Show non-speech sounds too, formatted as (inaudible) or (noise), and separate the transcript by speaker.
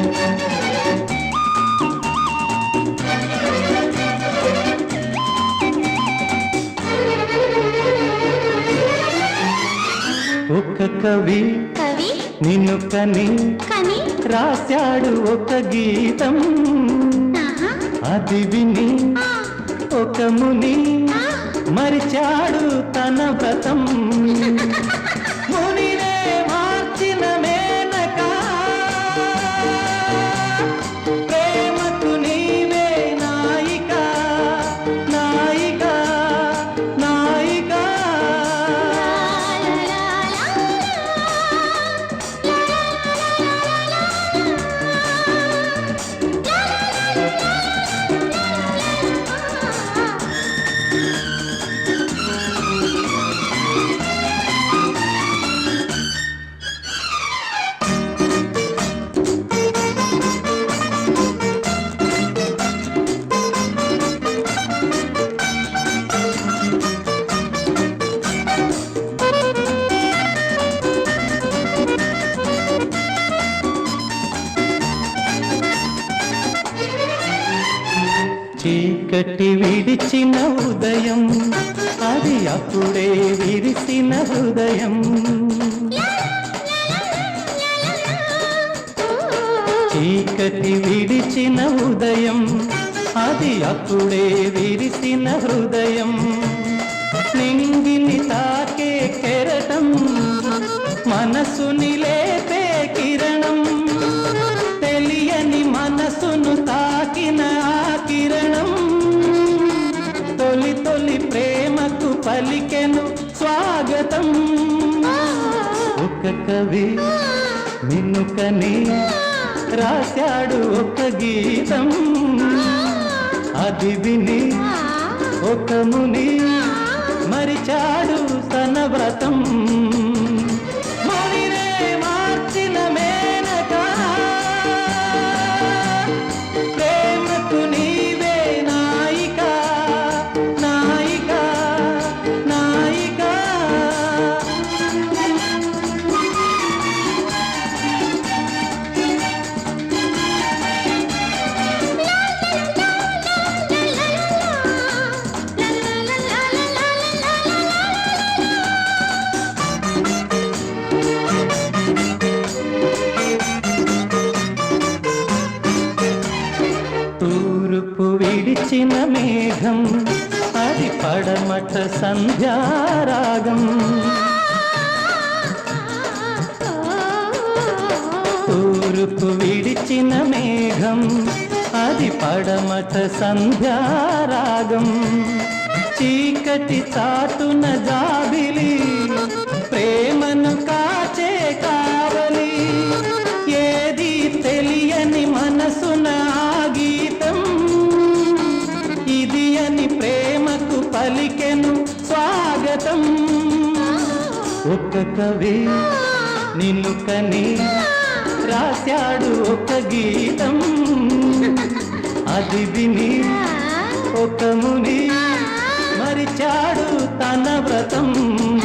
Speaker 1: ఒక కవి
Speaker 2: కవి.
Speaker 1: నిన్ను కని
Speaker 2: కని
Speaker 1: రాశాడు ఒక గీతం. అది విని ఒక ముని. మరిచాడు తన వ్రతం. (laughs) చీకటి విడిచిన ఉదయం. అది అప్పుడే విరిసిన హృదయం. చీకటి విడిచిన ఉదయం. అది అప్పుడే విరిసిన హృదయం. నింగిని తాకే కెరటం. మనసుని పలికెను స్వాగతం. ఒక కవి నిన్ను కని రాశాడు ఒక గీతం. అది విని ఒక ముని మరిచాడు తన వ్రతం. విడిచిన మేఘం అది పడమట సంధ్యారాగం తూర్పు విడిచిన మేఘం అది పడమట సంధ్యారాగం చీకటి చాటున జాబిలి ప్రేమను కాచే కావలి. ఏది తెలియని మనసునా స్వాగతం. ఒక కవి నిన్ను కని రాశాడు ఒక గీతం. అది విని ఒక ముని మరిచాడు తన వ్రతం.